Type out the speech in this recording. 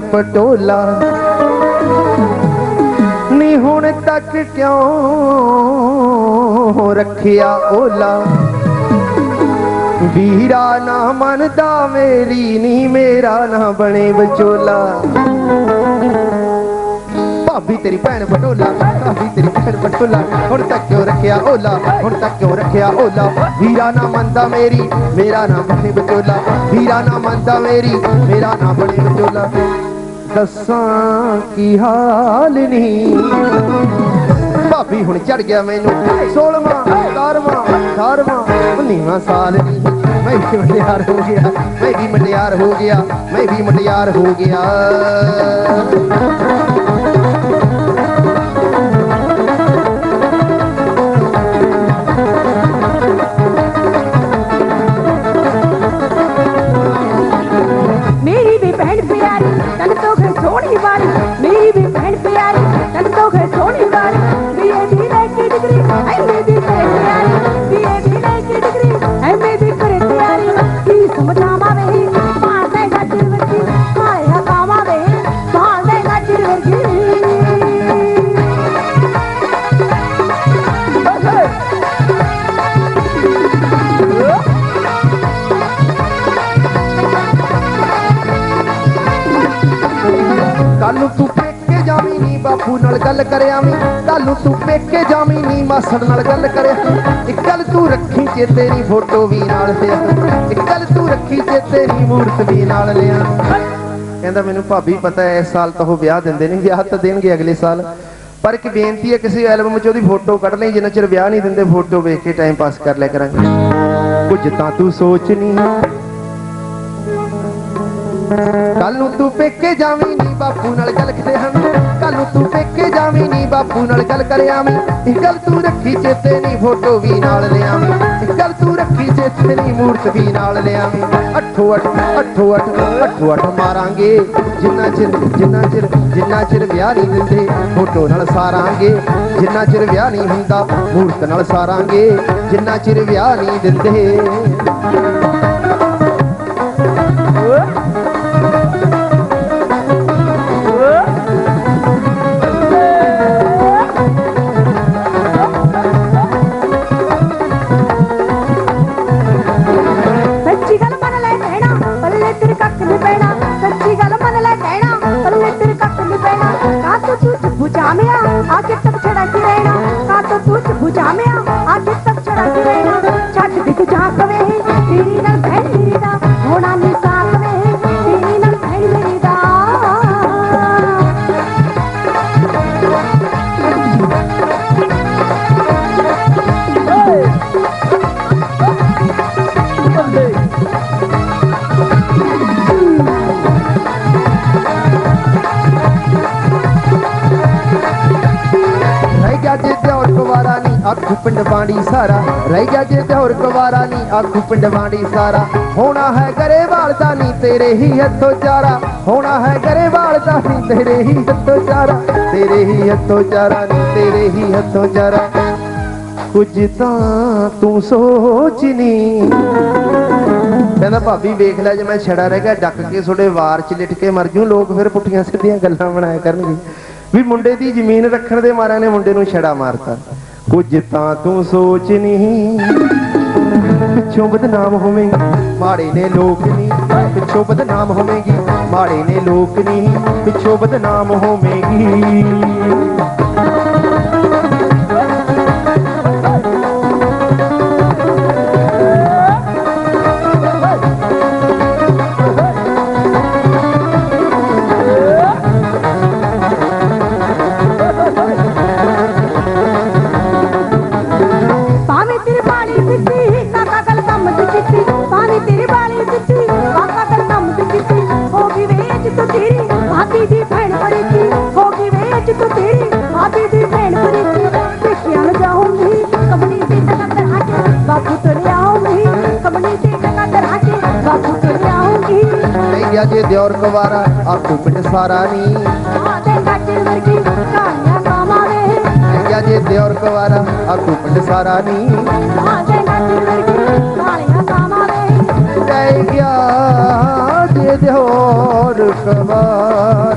ਪਟੋਲਾ। ਨੀ ਹੁਣ ਤੱਕ ਕਿਉਂ ਰੱਖਿਆ ਓਲਾ? ਵੀਰਾ ਨਾ ਮੰਨਦਾ, ਮੇਰੀ ਨੀ, ਮੇਰਾ ਨਾ ਬਣੇ ਵਿਚੋਲਾ। ਭਾਬੀ ਤੇਰੀ ਭੈਣ ਪਟੋਲਾ, ਭਾਬੀ ਤੇਰੀ ਭੈਣ ਪਟੋਲਾ। ਹੁਣ ਤੱਕ ਕਿਉਂ ਰੱਖਿਆ ਓਲਾ? ਹੁਣ ਤੱਕ ਕਿਉਂ ਰੱਖਿਆ ਓਲਾ? ਵੀਰਾ ਨਾ ਮੰਨਦਾ, ਮੇਰੀ, ਮੇਰਾ ਨਾ ਬਣੇ ਵਿਚੋਲਾ। ਵੀਰਾ ਨਾ ਮੰਨਦਾ, ਮੇਰੀ, ਮੇਰਾ ਨਾ ਬਣੇ ਵਿਚੋਲਾ। ਦੱਸਾਂ ਕੀ ਹਾਲ ਨਹੀਂ ਭਾਬੀ ਹੁਣ ਚੜ ਗਿਆ ਮੈਨੂੰ। 16ਵਾਂ 17ਵਾਂ 18ਵਾਂ 19ਵਾਂ ਸਾਲ ਨਹੀਂ ਮੈਂ ਵੀ ਮਟਿਆਰ ਹੋ ਗਿਆ, ਮੈਂ ਵੀ ਮਟਿਆਰ ਹੋ ਗਿਆ, ਮੈਂ ਵੀ ਮਟਿਆਰ ਹੋ ਗਿਆ। ਗੱਲ ਕਰਿਆ ਵੀ ਕੱਲ ਤੂੰ ਪੇਕੇ ਜਾਵੀਂ, ਨੀ ਮਾਸੜ ਨਾਲ ਗੱਲ ਕਰਿਆ। ਇੱਕ ਤੂੰ ਰੱਖੀ ਚੇਤੇ ਨੀ ਫੋਟੋ ਵੀ ਨਾਲ ਲਿਆ। ਇੱਕ ਤੂੰ ਰੱਖੀ ਚੇਤੇ ਨੀ ਮੂਰਤ ਵੀ ਨਾਲ ਲਿਆ। ਕਹਿੰਦਾ, ਮੈਨੂੰ ਭਾਬੀ ਪਤਾ ਹੈ, ਇਸ ਸਾਲ ਤਾਂ ਉਹ ਵਿਆਹ ਦਿੰਦੇ ਨਹੀਂ ਵਿਆਹ ਤਾਂ ਦੇਣਗੇ ਅਗਲੇ ਸਾਲ। ਪਰ ਇੱਕ ਬੇਨਤੀ ਹੈ, ਕਿਸੇ ਐਲਬਮ 'ਚ ਉਹਦੀ ਫੋਟੋ ਕੱਢ ਲਈ, ਜਿੰਨਾ ਚਿਰ ਵਿਆਹ ਨਹੀਂ ਦਿੰਦੇ, ਫੋਟੋ ਵੇਖ ਕੇ ਟਾਈਮ ਪਾਸ ਕਰ ਲਿਆ ਕਰਾਂਗੇ। ਕੁਝ ਤਾਂ ਤੂੰ ਸੋਚ ਨਹੀਂ ਕੱਲ ਨੂੰ ਤੂੰ ਪੇਕੇ ਜਾਵੀਂ, ਨੀ ਬਾਪੂ ਨਾਲ ਗੱਲ ਕਰੇ ਹਨ। ਕੱਲ ਨੂੰ ਤੂੰ ਪੇਕੇ ਜਾਵੀਂ ਨੀ ਬਾਪੂ ਨਾਲ ਗੱਲ ਕਰਿਆ ਮੈਂ ਇੱਕ ਗੱਲ ਤੂੰ ਰੱਖੀ ਚੇਤੇ ਨੀ, ਫੋਟੋ ਵੀ ਨਾਲ ਲਿਆਵੀਂ। ਇੱਕ ਗੱਲ ਤੂੰ ਰੱਖੀ ਚੇਤੇ ਨੀ, ਮੂਰਤ ਵੀ ਨਾਲ ਲਿਆਵੀਂ। ਅੱਠੋ ਅੱਠ ਅੱਠੋ ਅੱਠ ਅੱਠੋ ਅੱਠ ਮਾਰਾਂਗੇ। ਜਿੰਨਾ ਚਿਰ ਜਿੰਨਾ ਚਿਰ ਜਿੰਨਾ ਚਿਰ ਵਿਆਹ ਨਹੀਂ ਦਿੰਦੇ, ਫੋਟੋ ਨਾਲ ਸਾਰਾਂਗੇ। ਜਿੰਨਾ ਚਿਰ ਵਿਆਹ ਨਹੀਂ ਹੁੰਦਾ, ਮੂਰਤ ਨਾਲ ਸਾਰਾਂਗੇ। ਜਿੰਨਾ ਚਿਰ ਵਿਆਹ ਨਹੀਂ ਦਿੰਦੇ। ਕਾ ਤੂੰ ਤੂੰ ਚੁੱਪ ਜਾਮਿਆ ਆ ਕੇ ਤੱਕ ਛੜਾ ਕੇ ਰਹਿਣਾ। ਕਾ ਤੂੰ ਤੂੰ ਚੁੱਪ ਜਾਮਿਆ ਆ ਕੇ ਤੱਕ ਛੜਾ ਕੇ ਰਹਿਣਾ ਆਖੂ ਪਿੰਡ ਬਾਣੀ ਸਾਰਾ, ਰਹਿ ਗਿਆ ਜੇ ਤੇ ਹੋਰ ਕੁਵਾਰਾ ਨੀ, ਆਖੂ ਪਿੰਡ ਬਾਣੀ ਸਾਰਾ। ਹੋਣਾ ਹੈ ਗਰੇਵਾਲ ਦਾ ਨੀ ਤੇਰੇ ਹੀ ਹੱਥੋਂ ਚਾਰਾ। ਹੋਣਾ ਹੈ ਗਰੇਵਾਲ ਦਾ ਨੀ ਤੇਰੇ ਹੀ ਹੱਥੋਂ ਚਾਰਾ। ਤੇਰੇ ਹੀ ਹੱਥੋਂ ਚਾਰਾ ਨੀ ਤੇਰੇ ਹੀ ਹੱਥੋਂ ਚਾਰਾ। ਕੁਝ ਤਾਂ ਤੂੰ ਸੋਚ ਨੀ। ਕਹਿੰਦਾ, ਭਾਬੀ, ਵੇਖ ਲੈ ਜੇ ਮੈਂ ਛੜਾ ਰਹਿ ਗਿਆ, ਡੱਕ ਕੇ ਤੁਹਾਡੇ ਵਾਰ ਚ ਲਿਟ ਕੇ ਮਰ ਜੂ। ਲੋਕ ਫਿਰ ਪੁੱਠੀਆਂ ਸਿੱਧੀਆਂ ਗੱਲਾਂ ਬਣਾਇਆ ਕਰਨਗੇ। ਵੀ ਮੁੰਡੇ ਦੀ ਜ਼ਮੀਨ ਰੱਖਣ ਦੇ ਮਾਰਿਆਂ ਨੇ ਮੁੰਡੇ ਨੂੰ ਛੜਾ ਮਾਰਤਾ। ਕੁਝ ਤਾਂ ਤੂੰ ਸੋਚ ਨਹੀਂ। ਪਿੱਛੋਂ ਬਦਨਾਮ ਹੋਵੇਂਗੀ, ਮਾੜੇ ਨੇ ਲੋਕ ਨਹੀਂ। ਪਿੱਛੋਂ ਬਦਨਾਮ ਹੋਵੇਂਗੀ, ਮਾੜੇ ਨੇ ਲੋਕ ਨਹੀਂ। ਪਿੱਛੋਂ ਬਦਨਾਮ ਹੋਵੇਂਗੀ। دور ڪنوارا آوپنڊ سارا نه ڪيئن دور ڪوارا آکو ڀنڊ سارا ني دوروار